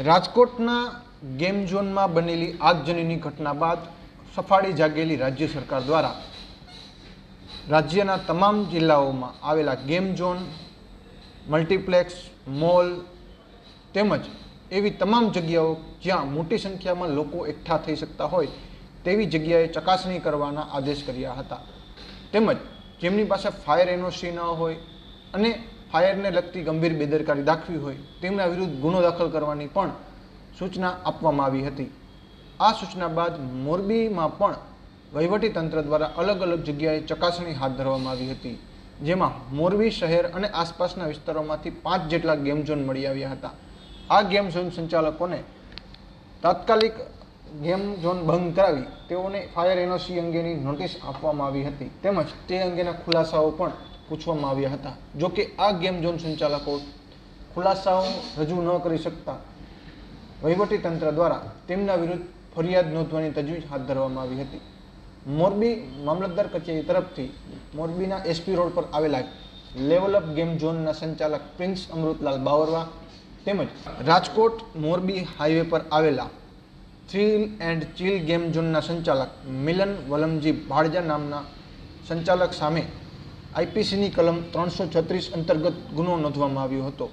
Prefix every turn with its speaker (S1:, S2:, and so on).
S1: રાજકોટના ગેમ ઝોનમાં બનેલી આગજનીની ઘટના બાદ સફાળી જાગેલી રાજ્ય સરકાર દ્વારા રાજ્યના તમામ જિલ્લાઓમાં આવેલા ગેમ ઝોન, મલ્ટીપ્લેક્સ, મોલ તેમજ એવી તમામ જગ્યાઓ જ્યાં મોટી સંખ્યામાં લોકો એકઠા થઈ શકતા હોય તેવી જગ્યાએ ચકાસણી કરવાના આદેશ કર્યા હતા. તેમજ જેમની પાસે ફાયર એનઓસી ન હોય અને ફાયરને લગતી ગંભીર બેદરકારી દાખવી હોય, તેમના વિરુદ્ધ ગુનો દાખલ કરવાની પણ સૂચના આપવામાં આવી હતી. આ સૂચના બાદ મોરબીમાં પણ વહીવટી તંત્ર દ્વારા અલગ અલગ જગ્યાએ ચકાસણી હાથ ધરવામાં આવી હતી, જેમાં મોરબી શહેર અને આસપાસના વિસ્તારોમાંથી પાંચ જેટલા ગેમ ઝોન મળી આવ્યા હતા. આ ગેમ ઝોન સંચાલકોને તાત્કાલિક ગેમ ઝોન બંધ કરાવી તેઓને ફાયર એનઓસી અંગેની નોટિસ આપવામાં આવી હતી. તેમજ તે અંગેના ખુલાસાઓ પણ પૂછવામાં આવ્યા હતા. જો કે આ ગેમ ઝોન સંચાલકો ખુલાસાઓ રજૂ ન કરી શકતા તંત્ર દ્વારા તેમના વિરુદ્ધ ફરિયાદ નોંધવાની તજવીજ હાથ ધરવામાં આવી હતી. મોરબી મામલતદાર કચેરી તરફથી મોરબીના એસપી રોડ પર આવેલા લેવલ અપ ગેમ ઝોનના સંચાલક પ્રિન્સ અમૃતલાલ બાવરવા તેમજ રાજકોટ મોરબી હાઈવે પર આવેલા થ્રીલ એન્ડ ચીલ ગેમ ઝોનના સંચાલક મિલન વલમજી ભાડજા નામના સંચાલક સામે આઈપીસીની કલમ ત્રણસો છત્રીસ અંતર્ગત ગુનો નોંધવામાં આવ્યો હતો.